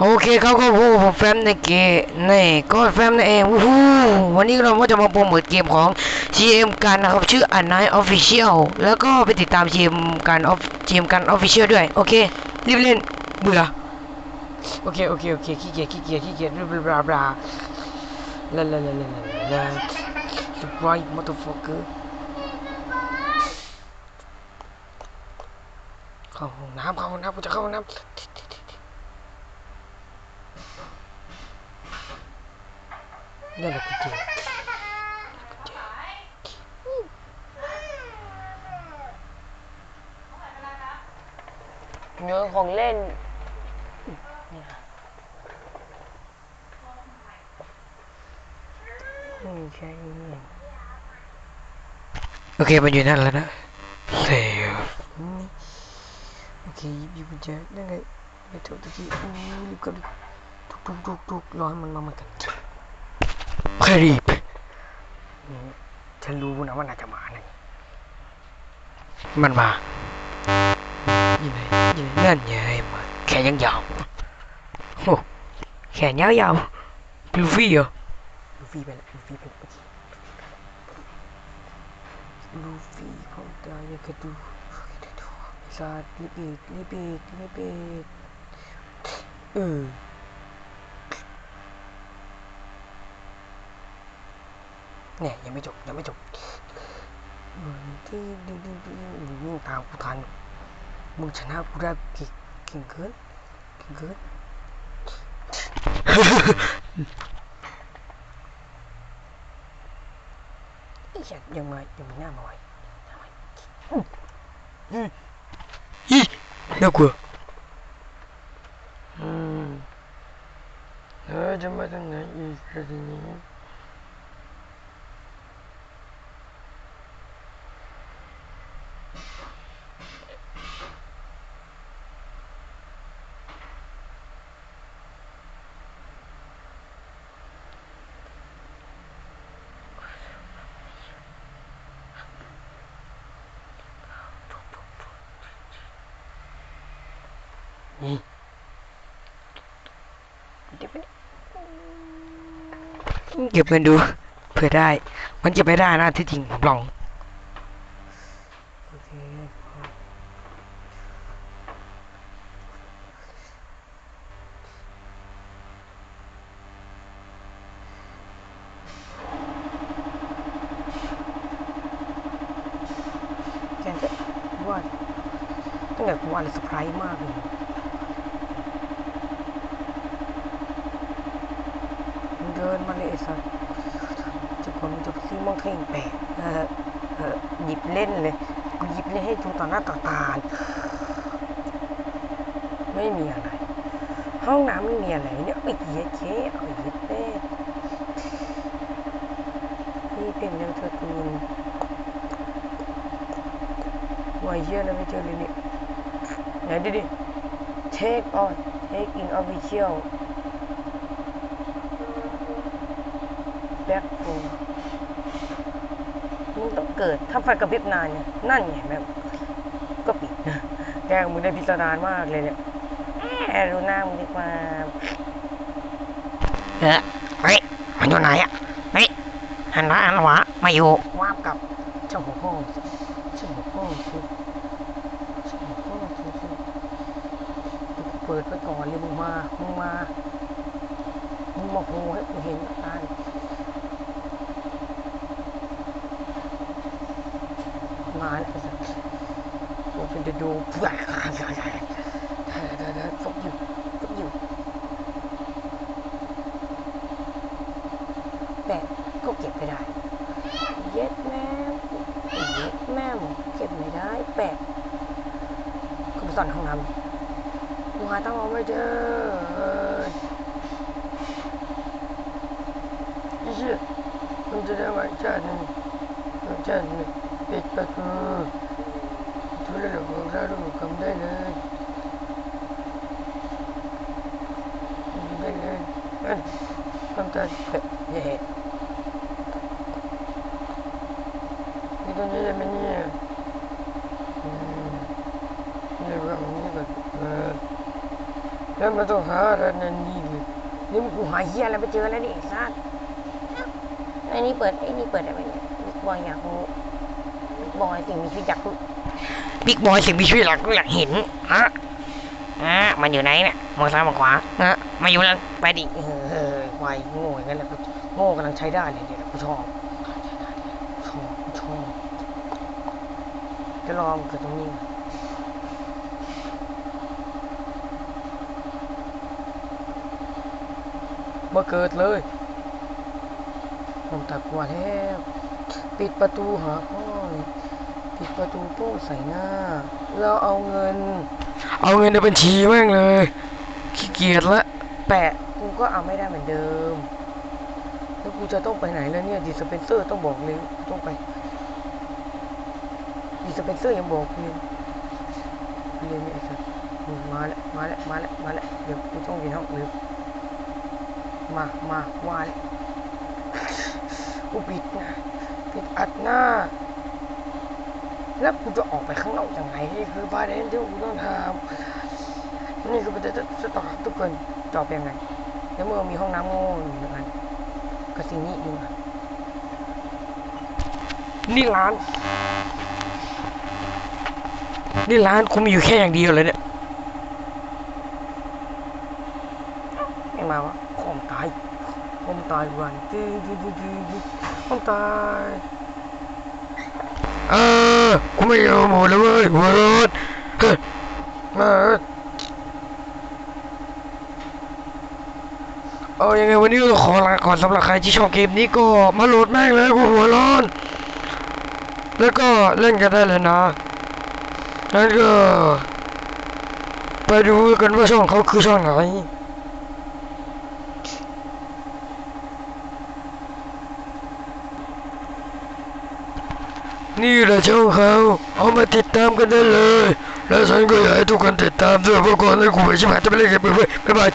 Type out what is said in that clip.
โอเคเขาก็พูดผมแฟมในเกมนี่ก็แฟมนั่นเองวู้ฮู้วันนี้เราก็จะมาโปรโมทเกมของ GM กันนะครับ ชื่อ a n i g h t Official แล้วก็ไปติดตาม GM กัน Off GM กัน Official ด้วย โอเค รีบเล่น เบื่อ โอเค โอเค โอเคขี้เกียจขี้เกียจขี้เกียจบลาบลาบลาลาลาลาลาลาลา Right motherfucker เข้าห้องน้ำเข้าห้องน้ำกูจะเข้าห้องน้ำ นั่นแหละกุญแจเนื้อของเล่นไม่ใช่โอเค มันอยู่นั่นแล้วนะเซฟโอเคหยิบกุญแจนั่นไงไม่ถูกตะกี้อู้รีบกลับดิทุกทุกทุกทุกรอให้มันมาเหมือนกันโอเค รีบอืมฉันรู้นะว่าน่าจะมาเนี่ยมันมาอยู่ไหนอยู่ไหนนั่นไงมาแขนยังยาวโอ้แขนยาวยาวลูฟี่เหรอลูฟี่ไปแล้วลูฟี่ไปแล้วลูฟี่เขาตายยังกระดูซาดรีบอีกรีบอีกรีบอีกเออ เนี่ยยังไม่จบยังไม่จบเหมือนที่ดูดูดูมึงวิ่งตามกูทันมึงชนะกูได้เก่งเก่งเกินเก่งเกินไอ้ยัดยังไงยังไม่น่ามาไว้น่าไว้อืมอืมอีน่ากลัวอืมเออจะมาทางไหนอีกทีนี้ เก็บเงินดู เผื่อได้ มันเก็บไม่ได้นะที่จริงผมลองโอเคแกนจะว่าตั้งแต่กูว่าเลยเซอร์ไพรส์มากเลย มึง เดินมาเลยสัสจะคนมันจะซื้อมองเข่งแปะเออเออหยิบเล่นเลยกูหยิบเล่นให้ดูต่อหน้าต่อตาไม่มีอะไร ห้องน้ำไม่มีอะไรเนี่ยไอ้เหี้ยเจ๊เอาไอ้เหี้ยเต้นี่เป็นยังเธอตูนวายเยอะไรไม่เจอเลยเนี่ยไหนดิดิ take on take in official แบ็คโฟมึงต้องเกิด ถ้าไฟกระพริบนานเนี่ยนั่นไงแม่ก็ปิดนะแกงมึงได้พิสดารมากเลยเนี่ยแอบดูหน้ามึงดีกว่าเฮ้ยเฮ้ยมันอยู่ไหนอะเฮ้ยหันละหันละวะมาอยู่วาบกับเจ้าหัวพ่อเจ้าหัวพ่อสิเจ้าหัวพ่อสิสิเปิดไปก่อนเลยมึงมามึงมามึงมาโหให้กูเห็นตามาแล้วไอ้สัสผมเป็นจะดูเพื่อนเดี๋ย วเดี๋ยวฟกอยู่ฟกอยู่แต่ก็เก็บไม่ได้เย็ดแม่เย็ดแม่เก็บไม่ได้แปะก็ไปซ่อนห้องน้ำกูหาตั้งเอาไม่เจอยี่สิมันจะได้ไหมจ้าหนึ่งจ้าหนึ่ง ปิดประตูทุเรศของเราดูคำได้เลยได้เลยนั่นคำตัดเย่นี่ตรงนี้มันเนี่ยนี่ว่ามันนี่ก็เออแล้วมันต้องหาอะไรนั่นนี่เลยนี่มึงกูหาเฮียอะไรไปเจอแล้วดิไอ้สัสไอ้นี่เปิดไอ้นี่เปิดได้ไหมเนี่ยบิ๊กบอยอยากรู้ บอยสิ่งมีชีวิตอยากรู้บิ๊กบอยสิ่งมีชีวิตหลักกูอยากเห็นฮะอะมันอยู่ไหนเนี่ยมองซ้ายมองขวานะมาอยู่แล้วไปดิเออเออวายโง่อย่างนั้นแหละโง่กำลังใช้ได้เลยเนี่ยกูชอบชอบกูชอบจะรอมันเกิดตรงนี้มาเกิดเลยผมตะกลัวแล้ว ปิดประตูหาพ่อ ปิดประตูโป้งใส่หน้าแล้วเอาเงิน เอาเงินในบัญชีแม่งเลย ขี้เกียจละแปะกูก็เอาไม่ได้เหมือนเดิม แล้วกูจะต้องไปไหนแล้วเนี่ยดิสเปนเซอร์ต้องบอกเลยต้องไปดิสเปนเซอร์ยังบอกเลยเรียนไม่ไอ้สัสอืมมาแล้วมาแล้วมาแล้วมาแล้วเดี๋ยวกูต้องกินห้องลืมมามาว่าแล้วกูปิดนะปิดอัดหน้า แล้วกูจะออกไปข้างนอกยังไงนี่คือประเด็นที่กูต้องทำนี่คือประเด็นจะตอบทุกคนตอบยังไงแล้วเมื่อมีห้องน้ำโง่อยู่เหมือนกันก็สิ่งนี้อยู่นนี่ร้าน นี่ร้านกูมีอยู่แค่อย่างเดียวเลยเนี่ยไม่มาวะคอมตายคอมตายวันจีจีจีจีจีคอมตาย เออกูไม่ยอมหมดแล้วเว้ยหัวร้อนเฮ้ยเออเอายังไงวันนี้ขอลาก่อนสำหรับใครที่ชอบเกมนี้ก็มาโหลดแม่งเลยกูหัวร้อน แล้วก็เล่นกันได้เลยนะแล้วก็ไปดูกันว่าช่องเขาคือช่องไหน นี่แหละช่องเขาเอามาติดตามกันได้เลย แล้วฉันก็อยากให้ทุกคนติดตามด้วยเพราะก่อนให้กูไปชิมหายจะไปเล่นเกมไปเว้ยบ๊ายบาย